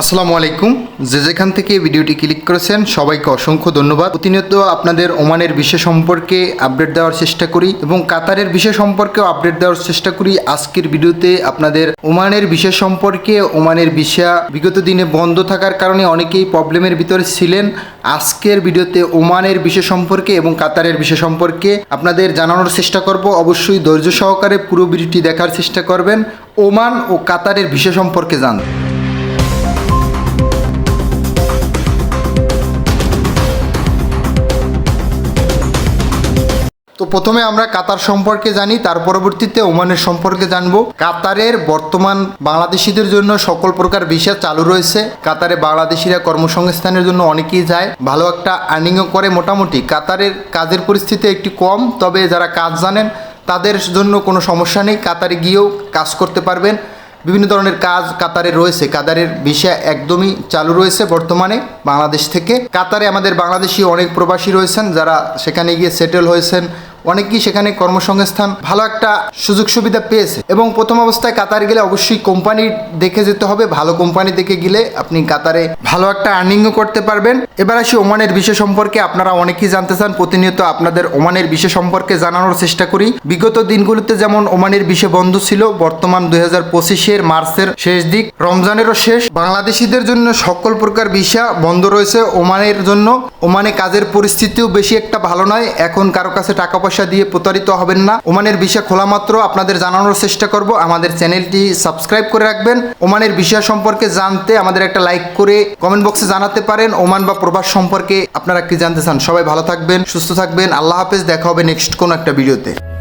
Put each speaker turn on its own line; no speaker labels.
আসসালামু আলাইকুম। যে যেখান থেকে ভিডিওটি ক্লিক করেছেন, সবাইকে অসংখ্য ধন্যবাদ। প্রতিনিয়ত আপনাদের ওমানের বিষয় সম্পর্কে আপডেট দেওয়ার চেষ্টা করি এবং কাতারের বিষয় সম্পর্কেও আপডেট দেওয়ার চেষ্টা করি। আজকের ভিডিওতে আপনাদের ওমানের বিষয় সম্পর্কে, ওমানের বিষয় বিগত দিনে বন্ধ থাকার কারণে অনেকেই প্রবলেমের ভিতরে ছিলেন। আজকের ভিডিওতে ওমানের বিষয় সম্পর্কে এবং কাতারের বিষয় সম্পর্কে আপনাদের জানানোর চেষ্টা করব। অবশ্যই ধৈর্য সহকারে পুরো ভিডিওটি দেখার চেষ্টা করবেন। ওমান ও কাতারের বিষয় সম্পর্কে জানতে। তো প্রথমে আমরা কাতার সম্পর্কে জানি, তার পরবর্তীতে ওমানের সম্পর্কে জানব। কাতারের বর্তমান বাংলাদেশিদের জন্য সকল প্রকার ভিসা চালু রয়েছে। কাতারে বাংলাদেশিরা কর্মসংস্থানের জন্য অনেকেই যায়। ভালো একটা আর্নিংও করে মোটামুটি। কাতারের কাজের পরিস্থিতি একটু কম, তবে যারা কাজ জানেন, তাদের জন্য কোনো সমস্যা নেই। কাতারে গিয়েও কাজ করতে পারবেন। বিভিন্ন ধরনের কাজ কাতারে রয়েছে। কাতারের ভিসা একদমই চালু রয়েছে বর্তমানে বাংলাদেশ থেকে। কাতারে আমাদের বাংলাদেশি অনেক প্রবাসী রয়েছেন যারা সেখানে গিয়ে সেটেল হয়েছেন। অনেকেই সেখানে কর্মসংস্থান ভালো একটা সুযোগ সুবিধা পেয়েছে। এবং প্রথম অবস্থায় কাতারে গেলে অবশ্যই কোম্পানি দেখে যেতে হবে, ভালো কোম্পানি দেখে গেলে আপনি কাতারে ভালো একটা আর্নিংও করতে পারবেন। এবার আসি ওমানের বিষয় সম্পর্কে, আপনারা অনেকেই জানতে চান, প্রতিনিয়ত আপনাদের ওমানের বিষয় সম্পর্কে জানানোর চেষ্টা করি। বিগত দিনগুলোতে যেমন ওমানের বিষয় বন্ধ ছিল, বর্তমান দুই হাজার পঁচিশের মার্চের শেষ দিক, রমজানেরও শেষ। বাংলাদেশিদের জন্য সকল প্রকার ভিসা বন্ধ রয়েছে ওমানের জন্য। ওমানে কাজের পরিস্থিতিও বেশি একটা ভালো নয়। এখন কারও কাছে টাকা পয়সা দিয়ে প্রতারিত হবেন না। ওমানের ভিসা খোলা মাত্র। আপনাদের জানানোর চেষ্টা করব। আমাদের চ্যানেলটি সাবস্ক্রাইব করে রাখবেন। ওমানের বিষয় সম্পর্কে জানতে আমাদের একটা লাইক করে কমেন্ট বক্সে জানাতে পারেন। ওমান বা প্রবাস সম্পর্কে আপনারা কি জানতে চান? সবাই ভালো থাকবেন, সুস্থ থাকবেন। আল্লাহ হাফেজ। দেখা হবে নেক্সট কোনো একটা ভিডিওতে।